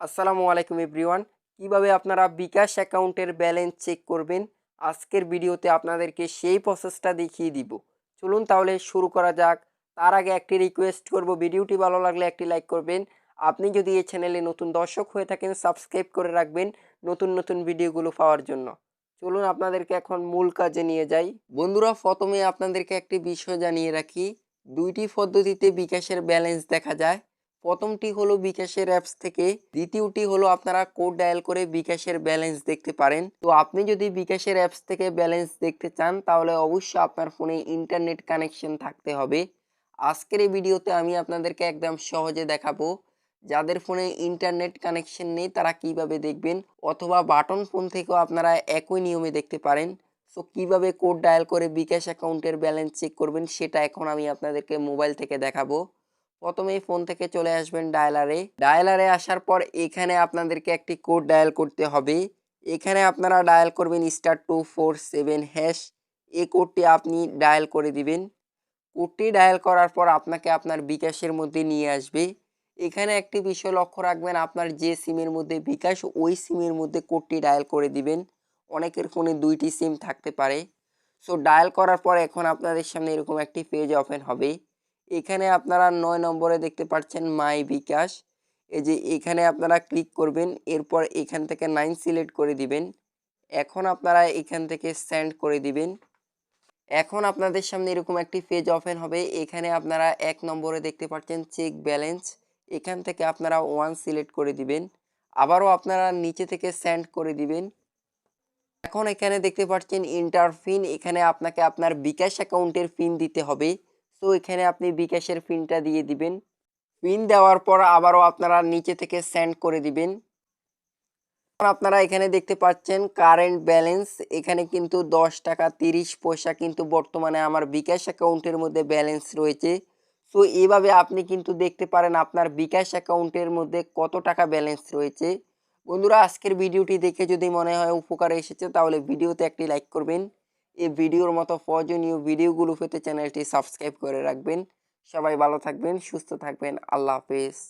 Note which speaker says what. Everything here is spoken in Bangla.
Speaker 1: আসসালামু আলাইকুম এভরিওয়ান। কীভাবে আপনারা বিকাশ অ্যাকাউন্টের ব্যালেন্স চেক করবেন? আজকের ভিডিওতে আপনাদেরকে সেই প্রসেসটা দেখিয়ে দিব। চলুন তাহলে শুরু করা যাক। তার আগে একটি রিকোয়েস্ট করব, ভিডিওটি ভালো লাগলে একটি লাইক করবেন। আপনি যদি এই চ্যানেলে নতুন দর্শক হয়ে থাকেন সাবস্ক্রাইব করে রাখবেন নতুন নতুন ভিডিওগুলো পাওয়ার জন্য। চলুন আপনাদেরকে এখন মূল কাজে নিয়ে যাই। বন্ধুরা, প্রথমে আপনাদেরকে একটি বিষয় জানিয়ে রাখি। দুইটি পদ্ধতিতে বিকাশের ব্যালেন্স দেখা যায়। প্রথমটি হলো বিকাশের অ্যাপস থেকে। দ্বিতীয়টি হলো আপনারা কোড ডায়াল করে বিকাশের ব্যালেন্স দেখতে পারেন। তো আপনি যদি বিকাশের অ্যাপস থেকে ব্যালেন্স দেখতে চান, তাহলে অবশ্যই আপনার ফোনে ইন্টারনেট কানেকশন থাকতে হবে। আজকের এই ভিডিওতে আমি আপনাদেরকে একদম সহজে দেখাবো যাদের ফোনে ইন্টারনেট কানেকশন নেই, তারা কীভাবে দেখবেন? অথবা বাটন ফোন থেকেও আপনারা একই নিয়মে দেখতে পারেন। সো কীভাবে কোড ডায়াল করে বিকাশ অ্যাকাউন্টের ব্যালেন্স চেক করবেন, সেটা এখন আমি আপনাদেরকে মোবাইল থেকে দেখাবো। প্রথমে ফোন থেকে চলে আসবেন ডায়ালারে ডায়ালারে আসার পর এখানে আপনাদেরকে একটি কোড ডায়াল করতে হবে। এখানে আপনারা ডায়াল করবেন star two four seven hash এই কোডটি আপনি ডায়াল করে দিবেন। কোডটি ডায়াল করার পর আপনাকে আপনার বিকাশের মধ্যে নিয়ে আসবে। এখানে একটি বিষয় লক্ষ্য রাখবেন, আপনার যে সিমের মধ্যে বিকাশ, ওই সিমের মধ্যে কোডটি ডায়াল করে দিবেন। অনেকের ফোনে দুইটি সিম থাকতে পারে। সো ডায়াল করার পর এখন আপনাদের সামনে এরকম একটি পেজ ওপেন হবে। এখানে আপনারা নয় নম্বরে দেখতে পাচ্ছেন মাই বিকাশ। এই যে এখানে আপনারা ক্লিক করবেন, এরপর এখান থেকে নাইন সিলেক্ট করে দিবেন। এখন আপনারা এখান থেকে সেন্ড করে দিবেন। এখন আপনাদের সামনে এরকম একটি পেজ ওপেন হবে। এখানে আপনারা এক নম্বরে দেখতে পাচ্ছেন চেক ব্যালেন্স। এখান থেকে আপনারা ওয়ান সিলেক্ট করে দিবেন। আবারও আপনারা নিচে থেকে সেন্ড করে দিবেন। এখন এখানে দেখতে পাচ্ছেন ইন্টার ফিন এখানে আপনাকে আপনার বিকাশ অ্যাকাউন্টের পিন দিতে হবে। সো এখানে আপনি বিকাশের পিনটা দিয়ে দিবেন। পিন দেওয়ার পর আবারও আপনারা নিচে থেকে সেন্ড করে দিবেন। আপনারা এখানে দেখতে পাচ্ছেন কারেন্ট ব্যালেন্স এখানে কিন্তু দশ টাকা তিরিশ পয়সা কিন্তু বর্তমানে আমার বিকাশ অ্যাকাউন্টের মধ্যে ব্যালেন্স রয়েছে। সো এইভাবে আপনি কিন্তু দেখতে পারেন আপনার বিকাশ অ্যাকাউন্টের মধ্যে কত টাকা ব্যালেন্স রয়েছে। বন্ধুরা, আজকের ভিডিওটি দেখে যদি মনে হয় উপকারে এসেছে, তাহলে ভিডিওতে একটি লাইক করবেন। এই ভিডিওর মতো প্রয়োজনীয় ভিডিওগুলো পেতে চ্যানেলটি সাবস্ক্রাইব করে রাখবেন। সবাই ভালো থাকবেন, সুস্থ থাকবেন। আল্লাহ হাফেজ।